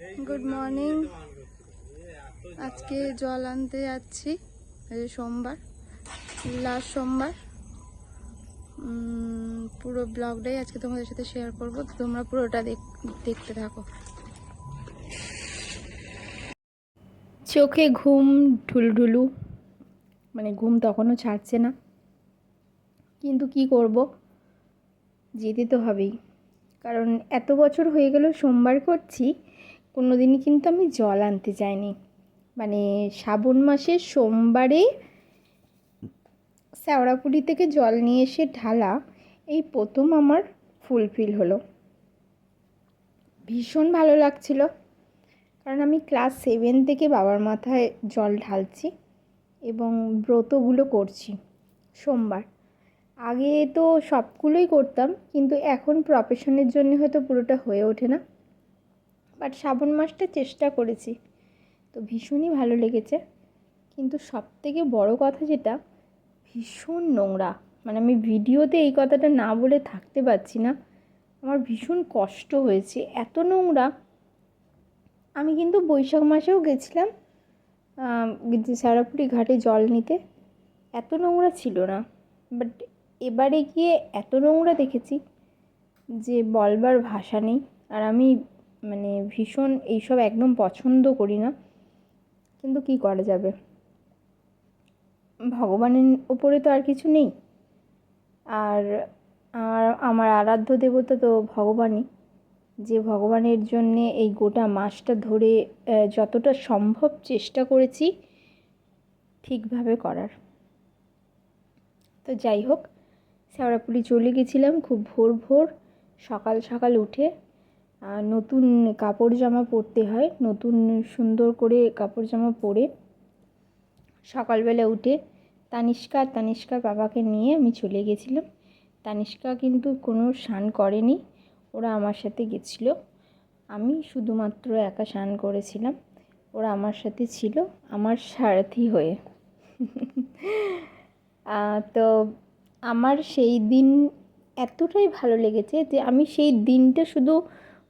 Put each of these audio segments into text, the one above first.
Good morning আজকে জল আনতে যাচ্ছি। সোমবার লাস্ট সোমবার। পুরো ব্লগটাই আজকে তোমাদের সাথে শেয়ার করব। তোমরা পুরোটা দেখ- দেখতে থাকো। চোখে ঘুম ঢুলঢুলু। মানে ঘুম তখনও ছাড়ছে না। কিন্তু কি করব? যেতে তো হবেই। কারণ এত বছর হয়ে গেল সোমবার করছি। কোনো দিনই কিন্তু আমি জল আনতে যাইনি। মানে শ্রাবণ মাসের সোমবারে শ্যাওড়াপুরি থেকে জল নিয়ে এসে ঢালা, এই প্রথম আমার ফুলফিল হলো। ভীষণ ভালো লাগছিল। কারণ আমি ক্লাস সেভেন থেকে বাবার মাথায় জল ঢালছি এবং ব্রতগুলো করছি সোমবার। আগে তো সবগুলোই করতাম, কিন্তু এখন প্রফেশনের জন্য হয়তো পুরোটা হয়ে ওঠে না। বাট শ্রাবণ মাসটা চেষ্টা করেছি। তো ভীষণই ভালো লেগেছে। কিন্তু সব থেকে বড় কথা যেটা, ভীষণ নোংরা। মানে আমি ভিডিওতে এই কথাটা না বলে থাকতে পারছি না। আমার ভীষণ কষ্ট হয়েছে। এত নোংরা। আমি কিন্তু বৈশাখ মাসেও গেছিলাম সারাপুরি ঘাটে জল নিতে। এত নোংরা ছিল না। বাট এবারে গিয়ে এত নোংরা দেখেছি যে বলবার ভাষা নেই। আর আমি মানে ভীষণ এইসব একদম পছন্দ করি না। কিন্তু কি করা যাবে? ভগবানের ওপরে তো আর কিছু নেই। আর আর আমার আরাধ্য দেবতা তো ভগবানই। যে ভগবানের জন্যে এই গোটা মাসটা ধরে যতটা সম্ভব চেষ্টা করেছি, ঠিকভাবে করার। তো যাই হোক, শ্যাওড়াপুরি চলে গেছিলাম খুব ভোর ভোর, সকাল সকাল উঠে নতুন কাপড় জামা পরতে হয়। নতুন সুন্দর করে কাপড় জামা পরে সকালবেলা উঠে তানিষ্কা তানিষ্কার বাবাকে নিয়ে আমি চলে গেছিলাম। তানিষ্কা কিন্তু কোনো স্নান করেনি, ওরা আমার সাথে গেছিল। আমি শুধুমাত্র একা স্নান করেছিলাম, ওরা আমার সাথে ছিল, আমার সারথি হয়ে। তো আমার সেই দিন এতটাই ভালো লেগেছে যে আমি সেই দিনটা শুধু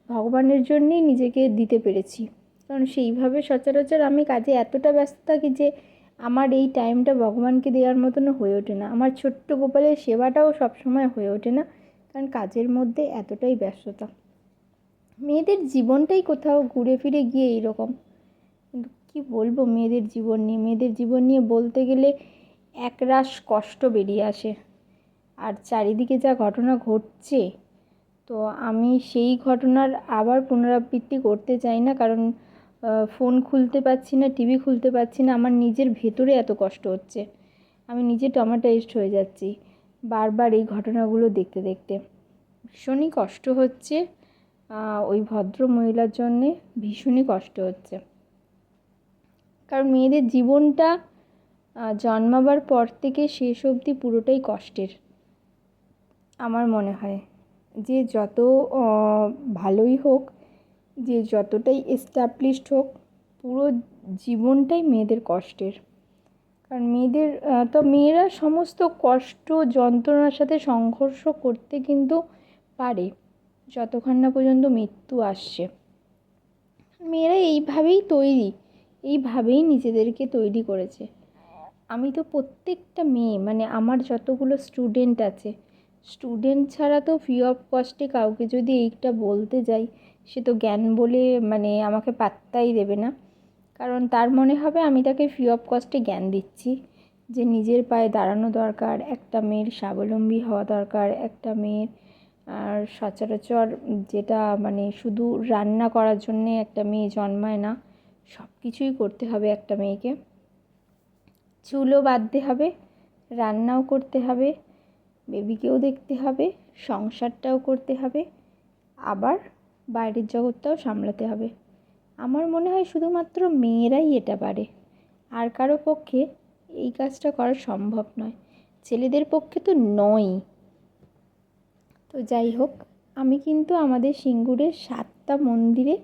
ভগবানের জন্যেই নিজেকে দিতে পেরেছি। কারণ সেইভাবে সচরাচর আমি কাজে এতটা ব্যস্ত থাকি যে আমার এই টাইমটা ভগবানকে দেওয়ার মতনও হয়ে ওঠে না। আমার ছোট্ট গোপালের সেবাটাও সবসময় হয়ে ওঠে না, কারণ কাজের মধ্যে এতটাই ব্যস্ততা। মেয়েদের জীবনটাই কোথাও ঘুরে ফিরে গিয়ে এইরকম। কিন্তু কী বলব মেয়েদের জীবন নিয়ে? মেয়েদের জীবন নিয়ে বলতে গেলে একরাশ কষ্ট বেরিয়ে আসে। আর চারিদিকে যা ঘটনা ঘটছে তো আমি সেই ঘটনার আবার পুনরাবৃত্তি করতে চাই না। কারণ ফোন খুলতে পারছি না টিভি খুলতে পারছি না। আমার নিজের ভেতরে এত কষ্ট হচ্ছে। আমি নিজে টমাটাইজড হয়ে যাচ্ছি বারবার এই ঘটনাগুলো দেখতে দেখতে। ভীষণই কষ্ট হচ্ছে ওই ভদ্র মহিলার জন্যে ভীষণই কষ্ট হচ্ছে। কারণ মেয়েদের জীবনটা জন্মাবার পর থেকে শেষ অবধি পুরোটাই কষ্টের, আমার মনে হয়। যে যত ভালোই হোক, যে যতটাই এস্টাবলিশড হোক, পুরো জীবনটাই মেয়েদের কষ্টের। কারণ মেয়েদের তো মেয়েরা সমস্ত কষ্ট, যন্ত্রণার সাথে সংঘর্ষ করতে কিন্তু পারে, যতক্ষণ না পর্যন্ত মৃত্যু আসছে। মেয়েরা এইভাবেই তৈরি, এইভাবেই নিজেদেরকে তৈরি করেছে। আমি তো প্রত্যেকটা মেয়ে মানে আমার যতগুলো স্টুডেন্ট আছে স্টুডেন্ট ছাড়া তো ফ্রি অফ কস্টে কাউকে যদি এইটা বলতে যাই, সে তো জ্ঞান বলে মানে আমাকে পাত্তাই দেবে না। কারণ তার মনে হবে আমি তাকে ফ্রি অফ কস্টে জ্ঞান দিচ্ছি। যে নিজের পায়ে দাঁড়ানো দরকার, একটা মেয়ের স্বাবলম্বী হওয়া দরকার, একটা মেয়ের, আর সচরাচর যেটা মানে শুধু রান্না করার জন্যে একটা মেয়ে জন্মায় না সব কিছুই করতে হবে একটা মেয়েকে। চুলও বাঁধতে হবে, রান্নাও করতে হবে বেবিকেও দেখতে হবে, সংসারটাও করতে হবে, আবার বাইরের জগৎটাও সামলাতে হবে। আমার মনে হয় শুধুমাত্র মেয়েরাই এটা পারে। আর কারও পক্ষে এই কাজটা করা সম্ভব নয়। ছেলেদের পক্ষে তো নয়ই। তো যাই হোক, আমি কিন্তু আমাদের সিঙ্গুরের সাতটা মন্দিরে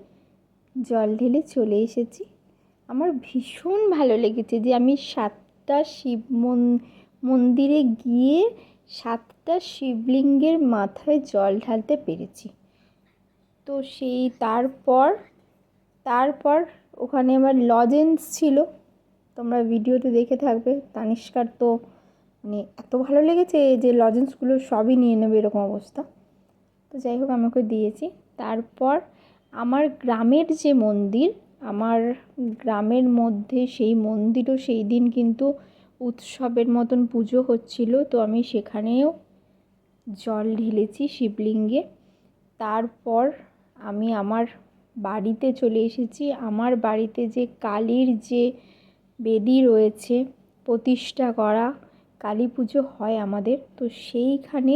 জল ঢেলে চলে এসেছি। আমার ভীষণ ভালো লেগেছে যে আমি সাতটা শিব মন- মন্দিরে গিয়ে সাতটা শিবলিঙ্গের মাথায় জল ঢালতে পেরেছি। তো সেই তারপর তারপর ওখানে আমার লজেন্স ছিল। তোমরা ভিডিওতে দেখে থাকবে। তানিষ্কার তো মানে এত ভালো লেগেছে যে লজেন্সগুলো সবই নিয়ে নেবে এরকম অবস্থা। তো যাই হোক আমাকে দিয়েছি। তারপর আমার গ্রামের যে মন্দির, আমার গ্রামের মধ্যে সেই মন্দিরও সেই দিন কিন্তু উৎসবের মতন পুজো হচ্ছিল, তো আমি সেখানেও জল ঢেলেছি শিবলিঙ্গে। তারপর আমি আমার বাড়িতে চলে এসেছি। আমার বাড়িতে যে কালীর যে বেদি রয়েছে, প্রতিষ্ঠা করা কালী পুজো হয় আমাদের, তো সেইখানে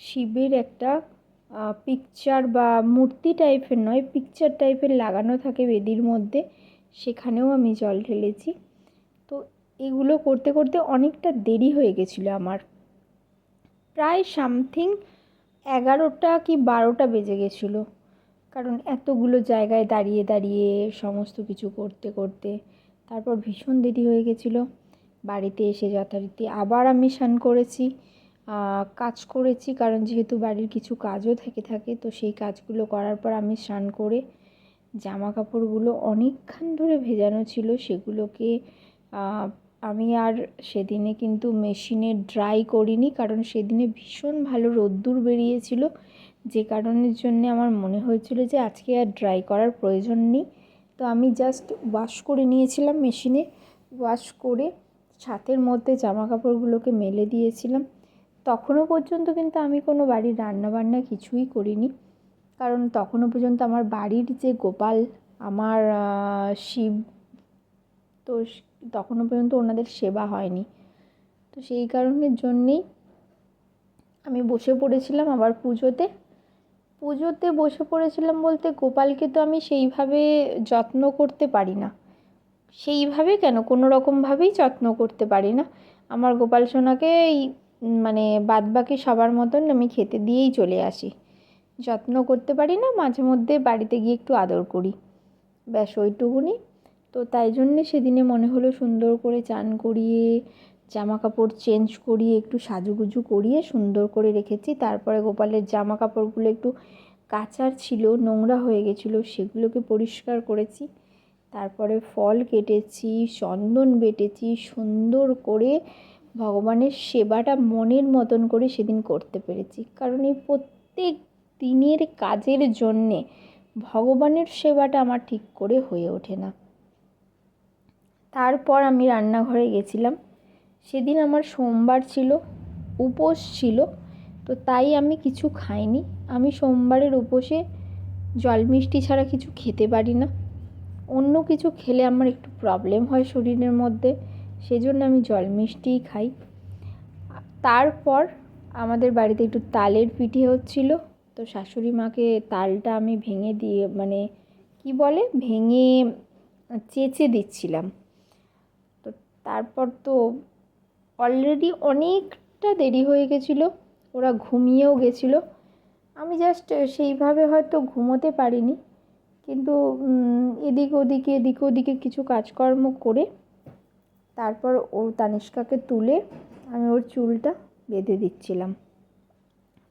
শিবের একটা পিকচার বা মূর্তি টাইপের নয় পিকচার টাইপের লাগানো থাকে বেদির মধ্যে, সেখানেও আমি জল ঢেলেছি। এগুলো করতে করতে অনেকটা দেরি হয়ে গেছিল আমার। প্রায় সামথিং এগারোটা কি বারোটা বেজে গেছিল। কারণ এতগুলো জায়গায় দাঁড়িয়ে দাঁড়িয়ে সমস্ত কিছু করতে করতে তারপর ভীষণ দেরি হয়ে গেছিল। বাড়িতে এসে যথারীতি আবার আমি স্নান করেছি কাজ করেছি, কারণ যেহেতু বাড়ির কিছু কাজও থেকে থাকে তো সেই কাজগুলো করার পর আমি স্নান করে জামা কাপড়গুলো অনেকক্ষণ ধরে ভেজানো ছিল, সেগুলোকে আমি আর সেদিনে কিন্তু মেশিনে ড্রাই করিনি, কারণ সেদিনে ভীষণ ভালো রোদ্দুর বেরিয়েছিল। যে কারণের জন্যে আমার মনে হয়েছিল যে আজকে আর ড্রাই করার প্রয়োজন নেই। তো আমি জাস্ট ওয়াশ করে নিয়েছিলাম মেশিনে। ওয়াশ করে ছাতের মধ্যে জামা কাপড়গুলোকে মেলে দিয়েছিলাম। তখনও পর্যন্ত কিন্তু আমি কোনো বাড়ির রান্নাবান্না কিছুই করিনি। কারণ তখনও পর্যন্ত আমার বাড়ির যে গোপাল, আমার শিব তো তখনও পর্যন্ত ওনাদের সেবা হয়নি। তো সেই কারণের জন্যেই আমি বসে পড়েছিলাম আবার পুজোতে। পুজোতে বসে পড়েছিলাম বলতে গোপালকে তো আমি সেইভাবে যত্ন করতে পারি না। সেইভাবে কেন? কোনো রকমভাবেই যত্ন করতে পারি না। আমার গোপাল সোনাকে এই মানে বাদবাকি সবার মতন আমি খেতে দিয়েই চলে আসি। যত্ন করতে পারি না, মাঝে মধ্যে বাড়িতে গিয়ে একটু আদর করি। ব্যাস ওইটুকুনি। তো তাই জন্যে সেদিনে মনে হলো সুন্দর করে চান করিয়ে জামা কাপড় চেঞ্জ করিয়ে, একটু সাজুগুজু করিয়ে সুন্দর করে রেখেছি। তারপরে গোপালের জামা কাপড়গুলো একটু কাচার ছিল, নোংরা হয়ে গেছিল, সেগুলোকে পরিষ্কার করেছি। তারপরে ফল কেটেছি, চন্দন বেটেছি, সুন্দর করে ভগবানের সেবাটা মনের মতন করে সেদিন করতে পেরেছি। কারণ এই প্রত্যেক দিনের কাজের জন্যে ভগবানের সেবাটা আমার ঠিক করে হয়ে ওঠে না। তারপর আমি রান্নাঘরে গেছিলাম। সেদিন আমার সোমবার ছিল, উপোস ছিল, তো তাই আমি কিছু খাইনি। আমি সোমবারের উপোসে জল মিষ্টি ছাড়া কিছু খেতে পারি না। অন্য কিছু খেলে আমার একটু প্রবলেম হয় শরীরের মধ্যে, সেজন্য আমি জল মিষ্টিই খাই। তারপর আমাদের বাড়িতে একটু তালের পিঠে হচ্ছিল, তো শাশুড়ি মাকে তালটা আমি ভেঙে দিয়ে মানে কি বলে, ভেঙে চেঁচে দিচ্ছিলাম। তারপর তো অলরেডি অনেকটা দেরি হয়ে গেছিল, ওরা ঘুমিয়েও গেছিল। আমি জাস্ট সেইভাবে হয়তো ঘুমোতে পারিনি, কিন্তু এদিক ওদিকে এদিক ওদিকে কিছু কাজকর্ম করে তারপর ও তানিষ্কাকে তুলে আমি ওর চুলটা বেঁধে দিচ্ছিলাম।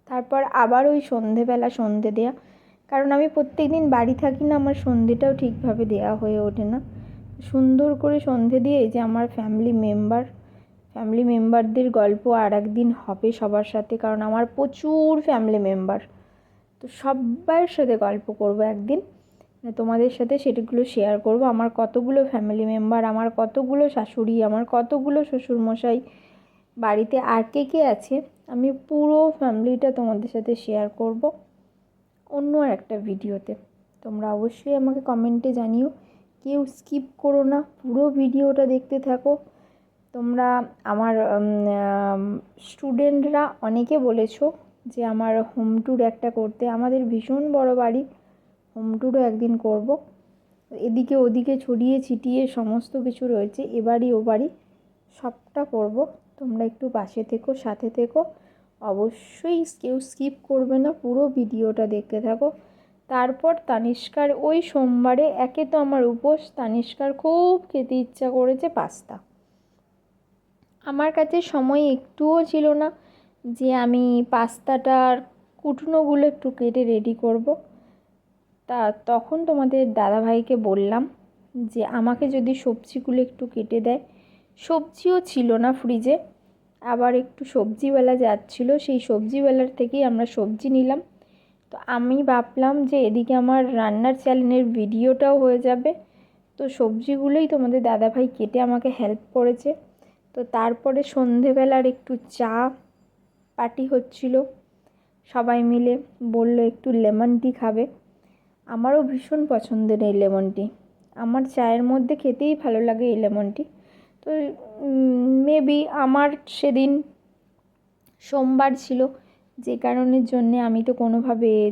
তারপর আবার ওই সন্ধেবেলা সন্ধে দেয়া, কারণ আমি প্রত্যেক দিন বাড়ি থাকি না, আমার সন্ধেটাও ঠিকভাবে দেওয়া হয়ে ওঠে না। সুন্দর করে সন্ধে দিয়ে যে আমার ফ্যামিলি মেম্বার ফ্যামিলি মেম্বারদের গল্প আর একদিন হবে সবার সাথে, কারণ আমার প্রচুর ফ্যামিলি মেম্বার তো সবার সাথে গল্প করব একদিন মানে তোমাদের সাথে সেটাগুলো শেয়ার করব। আমার কতগুলো ফ্যামিলি মেম্বার আমার কতগুলো শাশুড়ি, আমার কতগুলো শ্বশুরমশাই, বাড়িতে আর কে কে আছে, আমি পুরো ফ্যামিলিটা তোমাদের সাথে শেয়ার করব অন্য একটা ভিডিওতে তোমরা অবশ্যই আমাকে কমেন্টে জানিও। কেউ স্কিপ করো না, পুরো ভিডিওটা দেখতে থাকো। তোমরা আমার স্টুডেন্টরা অনেকে বলেছ যে আমার হোম ট্যুর একটা করতে। আমাদের ভীষণ বড় বাড়ি হোম ট্যুরও একদিন করব। এদিকে ওদিকে ছড়িয়ে ছিটিয়ে সমস্ত কিছু রয়েছে এ বাড়ি ও বাড়ি সবটা করব। তোমরা একটু পাশে থেকো, সাথে থেকো। অবশ্যই কেউ স্কিপ করবে না, পুরো ভিডিওটা দেখতে থাকো। তারপর তানিষ্কার ওই সোমবারে একে তো আমার উপোস, তানিষ্কার খুব খেতে ইচ্ছা করেছে পাস্তা। আমার কাছে সময় একটুও ছিল না যে আমি পাস্তাটার কুটনোগুলো একটু কেটে রেডি করব। তা তখন তোমাদের দাদাভাইকে বললাম যে আমাকে যদি সবজিগুলো একটু কেটে দেয়। সবজিও ছিল না ফ্রিজে আবার একটু সবজিওয়ালা যাচ্ছিল, সেই সবজিওয়ালার থেকেই আমরা সবজি নিলাম। তো আমি ভাবলাম যে এদিকে আমার রান্নার চ্যানেলের ভিডিওটাও হয়ে যাবে। তো সবজিগুলোই তোমাদের দাদাভাই কেটে আমাকে হেল্প করেছে। তো তারপরে সন্ধেবেলার একটু চা পার্টি হচ্ছিল। সবাই মিলে বলল, একটু লেমন টি খাবে। আমারও ভীষণ পছন্দের এই লেমন টি। আমার চায়ের মধ্যে খেতেই ভালো লাগে এই লেমন টি। তো মেবি আমার সেদিন সোমবার ছিল। যে কারণের জন্যে আমি তো কোনোভাবে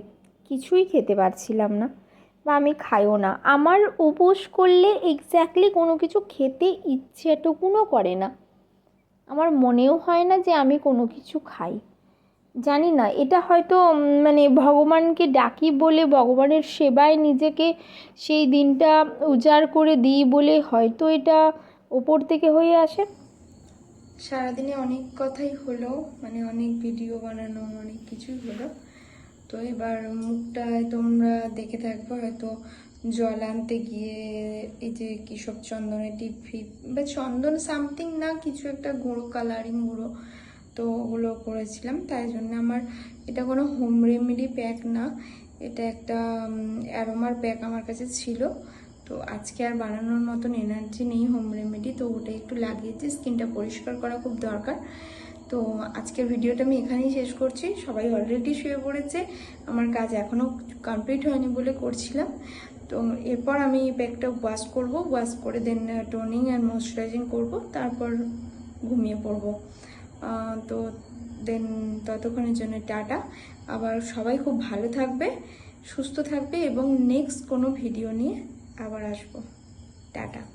কিছুই খেতে পারছিলাম না বা আমি খাইও না। আমার উপোস করলে এক্স্যাক্টলি কোনো কিছু খেতে ইচ্ছেটুকুনও করে না। আমার মনেও হয় না যে আমি কোনো কিছু খাই। জানি না, এটা হয়তো মানে ভগবানকে ডাকি বলে, ভগবানের সেবায় নিজেকে সেই দিনটা উজাড় করে দিই বলে হয়তো এটা ওপর থেকে হয়ে আসে। সারাদিনে অনেক কথাই হলো মানে অনেক ভিডিও বানানো, অনেক কিছুই হলো। তো এবার মুখটায় তোমরা দেখে থাকবে, হয়তো জল আনতে গিয়ে এই যে কিসব চন্দনের টিপ বা চন্দন সামথিং না, কিছু একটা গুঁড়ো কালারিং গুঁড়ো, তো ওগুলো করেছিলাম। তাই জন্য আমার এটা কোনো হোম রেমেডি প্যাক না, এটা একটা অ্যারোমার প্যাক আমার কাছে ছিল। তো আজকে আর বানানোর মতন এনার্জি নেই হোম রেমেডি তো ওটা একটু লাগিয়েছি স্কিনটা পরিষ্কার করা খুব দরকার। তো আজকের ভিডিওটা আমি এখানেই শেষ করছি। সবাই অলরেডি শুয়ে পড়েছে, আমার কাজ এখনও কমপ্লিট হয়নি বলে করছিলাম। তো এরপর আমি প্যাকটা ওয়াশ করব ওয়াশ করে দেন টোনিং অ্যান্ড ময়শ্চারাইজিং করব, তারপর ঘুমিয়ে পড়ব। তো দেন ততক্ষণের জন্য টাটা। আবার সবাই খুব ভালো থাকবে, সুস্থ থাকবে এবং নেক্সট কোনো ভিডিও নিয়ে আবার আসব। টাটা।